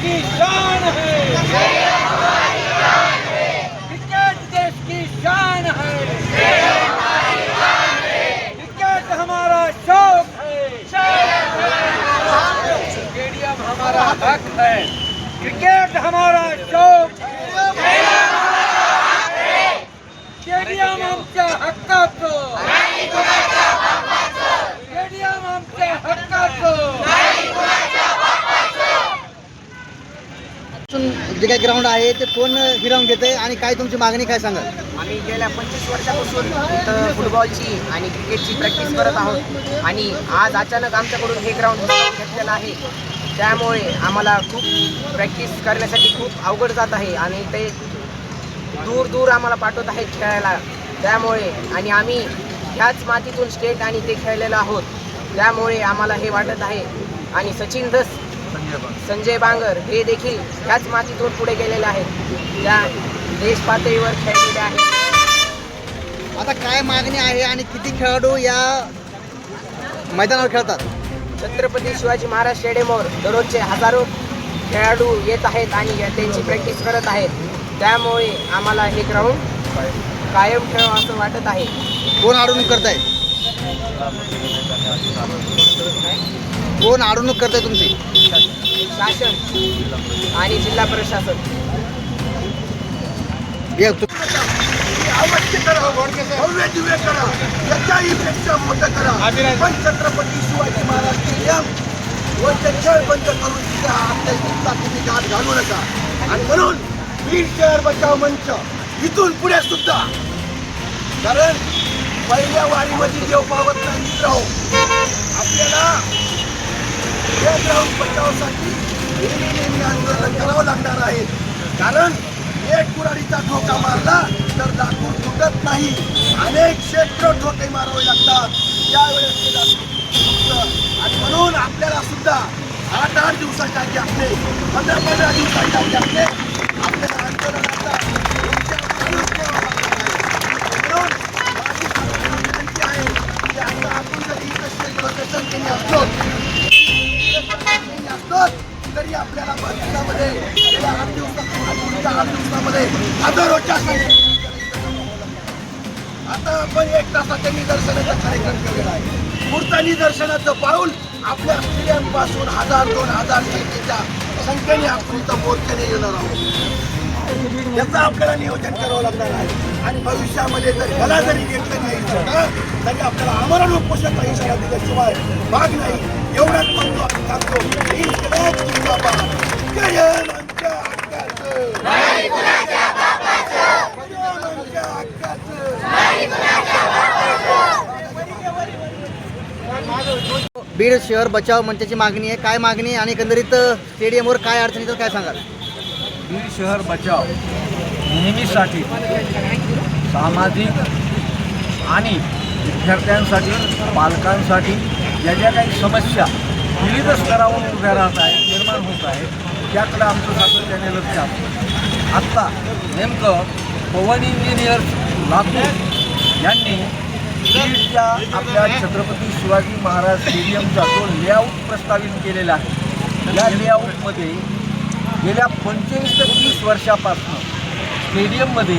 की शान है। क्रिकेट देश की शान है। क्रिकेट हमारा शौक है। स्टेडियम हमारा हक है। क्रिकेट हमारा शौक है। स्टेडियम आमच्या हक्काचं स्टेडियम आमच्या हक्काचं जे काही ग्राउंड आहे ते कोण हिरावून घेते आणि काय तुमची मागणी काय सांगा आम्ही गेल्या पंचवीस वर्षापासून इथं फुटबॉलची आणि क्रिकेटची प्रॅक्टिस करत आहोत. आणि आज अचानक आमच्याकडून हे ग्राउंड घेतलेलं आहे. त्यामुळे आम्हाला खूप प्रॅक्टिस करण्यासाठी खूप अवघड जात आहे. आणि ते दूर दूर आम्हाला पाठवत आहेत खेळायला. त्यामुळे आणि आम्ही ह्याच मातीतून स्टेट आणि ते खेळलेलो आहोत. त्यामुळे आम्हाला हे वाटत आहे. आणि सचिन धस संजय बांगर. हे देखील ह्याच मातीतून पुढे गेलेले आहेत. त्या देश पातळीवर खेळलेले आहेत. आता काय मागणी आहे आणि किती खेळाडू या मैदानावर खेळतात? छत्रपती शिवाजी महाराज स्टेडियमवर दररोजचे हजारो खेळाडू येत आहेत आणि त्यांची प्रॅक्टिस करत आहेत. त्यामुळे आम्हाला हे ग्राउंड कायम ठेवावं असं वाटत आहे. कोण अडवणूक करताय? कोण अडवणूक करताय तुमची? शासन. आणि जिल्हा प्रशासन. हे तु- अवश्य करा भव्य दिव्य करा याच्याही पेक्षा मोठं करा. पण छत्रपती शिवाजी महाराज स्टेडियम व बंद करून तुम्ही गाठ घालू नका. आणि म्हणून बीड शहर बचाव मंच इथून पुढे सुद्धा. कारण पहिल्या वारीमध्ये देव पावत नाही मित्रांनो आपल्याला ग्राउंड बचावासाठी नेहमी नेहमी आंदोलन करावं लागणार आहे. कारण एक कुराडीचा ठोका मारला तर लाकूड तुटत नाही. अनेक क्षेत्र ठोके मारावे लागतात. त्यावेळेस ते आणि म्हणून आपल्याला सुद्धा आठ आठ दिवसाच्या गॅपने पंधरा पंधरा दिवसाच्या गॅपने आपल्याला आंदोलनाचा तरी आपल्याला भारतामध्ये गेल्या आठ दिवसात आठ दिवसामध्ये हजारोच्या आता आपण एक तासाच्या निदर्शनाचा कार्यक्रम केलेला आहे. पुढचा निदर्शनाचं पाऊल आपल्या स्त्रियांपासून हजार दोन हजार संख्येच्या संख्येने आपण इथं मोर्चाने येणार आहोत. याचं आपल्याला नियोजन करावं लागणार आहे. आणि भविष्यामध्ये जर मला जरी घेतलं नाही तरी आपल्याला आमरण उपोषणाचा इशारा दिल्याशिवाय भाग नाही. एवढाच म्हणतो सांगतो इन्कलाब जिंदाबाद. जयन आमच्या हक्काचं. जयन आमच्या हक्काचं. बीड शहर बचाव मंचाची मागणी आहे काय मागणी आणि एकंदरीत स्टेडियमवर काय अडचणी तर काय सांगाल बीड शहर बचाव नेहमीसाठी सामाजिक आणि विद्यार्थ्यांसाठी पालकांसाठी ज्या ज्या काही समस्या विविध स्तरावर उभ्या राहत आहे निर्माण होत आहे. त्याकडे आमचं सातत्याने लक्ष आहे. आत्ता नेमकं पवन इंजिनियर्स लातूर यांनी बीडच्या आपल्या छत्रपती शिवाजी महाराज स्टेडियमचा जो लेआउट प्रस्तावित केलेला आहे या लेआउटमध्ये गेल्या पंचवीस ते तीस वर्षापासून स्टेडियममध्ये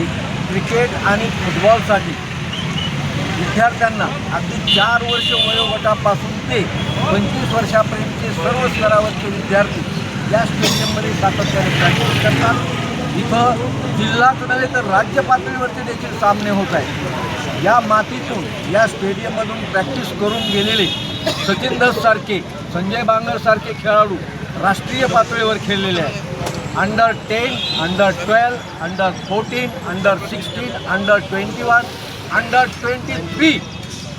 क्रिकेट आणि फुटबॉलसाठी विद्यार्थ्यांना अगदी चार वर्ष वयोगटापासून ते पंचवीस वर्षापर्यंतचे सर्व स्तरावरचे विद्यार्थी या स्टेडियममध्ये सातत्याने प्रॅक्टिस करतात. इथं जिल्हाच नव्हे तर राज्य पातळीवरचे देखील सामने होत आहेत. या मातीतून या स्टेडियममधून प्रॅक्टिस करून गेलेले सचिन दस संजय बांगरसारखे खेळाडू राष्ट्रीय पातळीवर खेळलेले आहेत. Under ten under twelve under fourteen under sixteen under twenty one under twenty three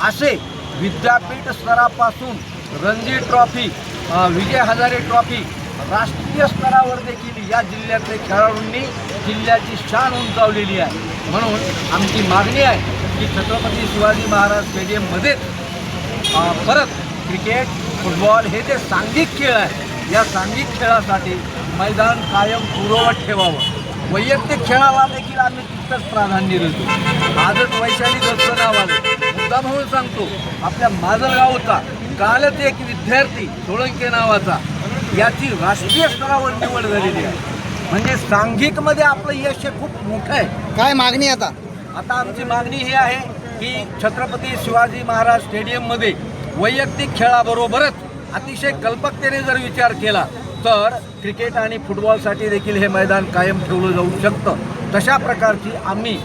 असे विद्यापीठ स्तरापासून रणजी ट्रॉफी विजय हजारे ट्रॉफी राष्ट्रीय स्तरावर देखील या जिल्ह्यातले खेळाडूंनी जिल्ह्याची शान उंचावलेली आहे. म्हणून आमची मागणी आहे की छत्रपती शिवाजी महाराज स्टेडियममध्येच परत क्रिकेट फुटबॉल हे जे सांघिक खेळ आहे या सांघिक खेळासाठी मैदान कायम पूर्ववत ठेवावं. वैयक्तिक खेळाला देखील आम्ही तितकंच प्राधान्य देतो. आजच वैशाली दत्त नाव आले. मुद्दा म्हणून सांगतो आपल्या माजलगावचा कालच एक विद्यार्थी सोळंके नावाचा याची राष्ट्रीय स्तरावर निवड झालेली आहे. म्हणजे सांघिकमध्ये आपलं यश हे खूप मोठं आहे. काय मागणी आता? आता आमची मागणी ही आहे की छत्रपती शिवाजी महाराज स्टेडियममध्ये वैयक्तिक खेळाबरोबरच अतिशय कल्पकतेने जर विचार केला तर क्रिकेट आणि फुटबॉलसाठी देखील हे मैदान कायम ठेवलं जाऊ शकतं. तशा प्रकारची आम्ही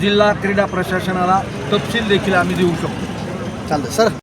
जिल्हा क्रीडा प्रशासनाला तपशील देखील आम्ही देऊ शकतो. चालतं सर